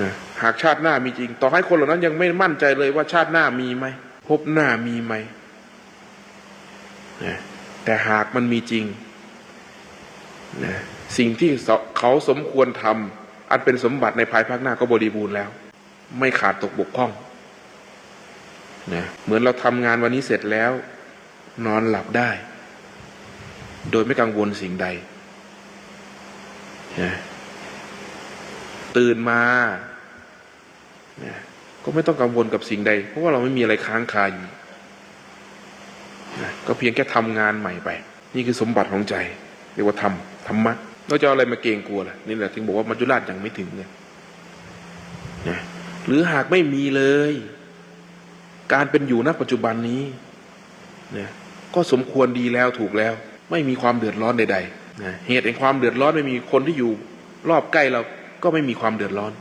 นะหากชาติหน้ามีจริง ต่อให้คนเหล่านั้นยังไม่มั่นใจเลยว่าชาติหน้ามีไหมพบหน้ามีไหมนะแต่หากมันมีจริงนะสิ่งที่เขาสมควรทำอันเป็นสมบัติในภายภาคหน้าก็บริบูรณ์แล้ว ไม่ขาดตกบกพร่องนะเหมือนเราทำงานวันนี้เสร็จแล้ว นอนหลับได้ โดยไม่กังวลสิ่งใดนะ ตื่นมานะก็ไม่ต้องกังวลกับสิ่งใด เพราะว่าเราไม่มีอะไรค้างคาอยู่นะก็เพียงแค่ทำงานใหม่ไป นี่คือสมบัติของใจ เรียกว่าธรรมธรรมะเราจะอาอะไรมาเกรงกลัวล่ะนี่แหละถึงบอกว่ามัจจุราชยังไม่ถึงเนี่ยนะหรือหากไม่มีเลย การเป็นอยู่ณปัจจุบันนี้นะก็สมควรดีแล้วถูกแล้ว ไม่มีความเดือดร้อนใดๆนะเหตุแห่งความเดือดร้อนไม่มีคนที่อยู่รอบใกล้เรา ก็ไม่มีความเดือดร้อน